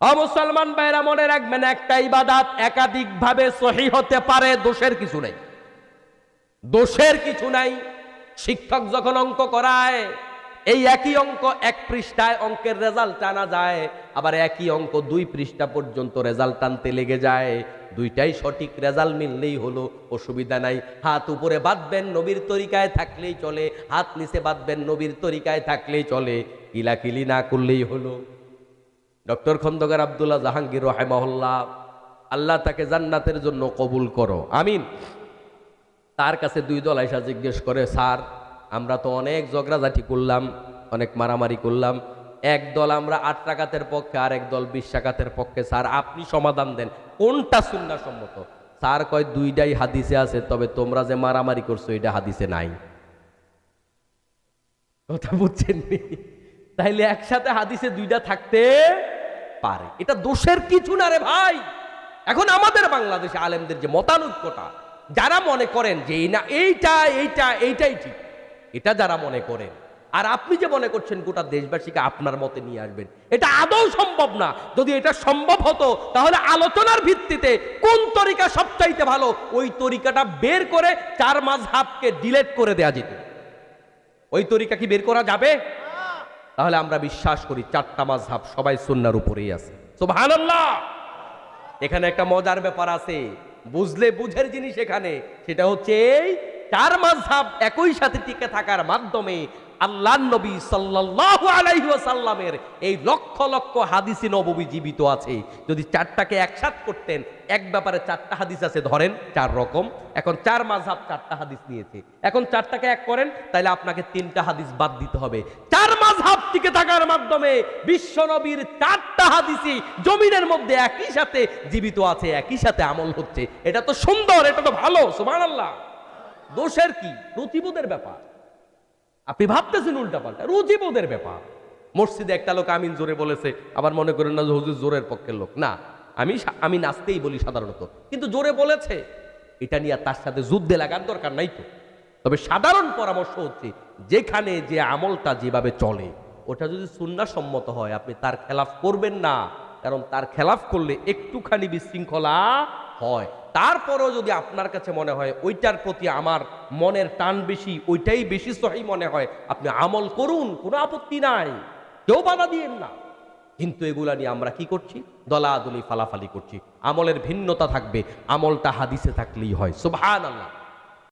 অমুসলমান ভাইরা মনে রাখবেন, একটা ইবাদাত একাধিক ভাবে সহি হতে পারে, দোষের কিছু নেই। দোষের কিছু নাই। শিক্ষক যখন অঙ্ক করায়, এই একই অঙ্ক এক পৃষ্ঠায় অঙ্কের রেজাল্ট টানা যায়, আবার একই অঙ্ক দুই পৃষ্ঠা পর্যন্ত রেজাল্ট টানতে লেগে যায়। দুইটাই সঠিক রেজাল্ট মিললেই হলো, অসুবিধা নাই। হাত উপরে বাঁধবেন, নবীর তরিকায় থাকলেই চলে। হাত নিচে বাঁধবেন, নবীর তরিকায় থাকলেই চলে। কিলাকিলি না করলেই হলো। ডক্টর খন্দকার আব্দুল্লাহ জাহাঙ্গীর রহেমহল্লা আল্লাহ তাকে জান্নাতের জন্য কবুল করো। আমিন। তার কাছে দুই দল আইসা জিজ্ঞেস করে, স্যার, আমরা তো অনেক ঝগড়াঝাটি করলাম, অনেক মারামারি করলাম। এক দল আমরা আট টাকাতের পক্ষে আর এক দল বিশ টাকাতের পক্ষে। স্যার, আপনি সমাধান দেন। কোনটা সম্মত স্যার কয়, দুইটাই হাদিসে আছে, তবে তোমরা যে মারামারি করছ, এটা হাদিসে নাই। কথা বুঝছেন তাইলে একসাথে হাদিসে দুইটা থাকতে পারে। এটা দোষের কিছু না রে ভাই। এখন আমাদের বাংলাদেশে আলেমদের যে মতানৈক্যটা, যারা মনে করেন যে এই না, এইটা এইটা, এইটাই ঠিক, এটা যারা মনে করেন, আর আপনি যে মনে করছেন গোটা দেশবাসীকে আপনার মতে নিয়ে আসবেন, এটা আদৌ সম্ভব না। যদি এটা সম্ভব হতো, তাহলে আলোচনার ভিত্তিতে কোন তরিকা সবচাইতে ভালো, ওই তরিকাটা বের করে চার মাঝহাবকে ডিলেট করে দেয়া যেত। ওই তরিকা কি বের করা যাবে? তাহলে আমরা বিশ্বাস করি চারটা মাঝহাব সবাই সুন্নার উপরেই আছে। সুবহানাল্লাহ! এখানে একটা মজার ব্যাপার আছে। বুঝলে বুঝের জিনিস এখানে। সেটা হচ্ছে এই চার মাঝহাব একই সাথে টিকে থাকার মাধ্যমে আল্লাহ নবী সাল্লাল্লাহু আলাইহি ওয়াসাল্লামের এই লক্ষ লক্ষ হাদিসি নববী জীবিত আছে। যদি চারটাকে একসাথ করতেন, এক ব্যাপারে চারটা হাদিস আছে, ধরেন চার রকম। এখন চার মাঝহাব চারটা হাদিস নিয়েছে। এখন চারটাকে এক করেন তাহলে আপনাকে তিনটা হাদিস বাদ দিতে হবে। চার মাঝহাব টিকে থাকার মাধ্যমে বিশ্ব নবীর চারটা হাদিসই জমিনের মধ্যে একই সাথে জীবিত আছে, একই সাথে আমল হচ্ছে। এটা তো সুন্দর, এটা তো ভালো, সুবহানাল্লাহ। দোষের কি? রুচিবোধের ব্যাপার। আপনি ভাবতেছেন উল্টা পাল্টা রুচিবোধের ব্যাপার। মসজিদে একটা লোক আমিন জোরে বলেছে, আবার মনে করেন না হুজুর জোরের পক্ষের লোক। না, আমি আমি নাচতেই বলি সাধারণত, কিন্তু জোরে বলেছে। এটা নিয়ে তার সাথে যুদ্ধে লাগার দরকার নাই তো। তবে সাধারণ পরামর্শ হচ্ছে, যেখানে যে আমলটা যেভাবে চলে, ওটা যদি সুন্নাসম্মত হয়, আপনি তার খেলাফ করবেন না। কারণ তার খেলাফ করলে একটুখানি বিশৃঙ্খলা হয়। তারপরেও যদি আপনার কাছে মনে হয় ওইটার প্রতি আমার মনের টান বেশি, ওইটাই বেশি সহি মনে হয়, আপনি আমল করুন, কোনো আপত্তি নাই। কেউ বাধা দিয়েন না। কিন্তু এগুলা নিয়ে আমরা কি করছি? দলাদলি, ফালাফালি করছি। আমলের ভিন্নতা থাকবে, আমলটা হাদিসে থাকলেই হয়। সুবহান আল্লাহ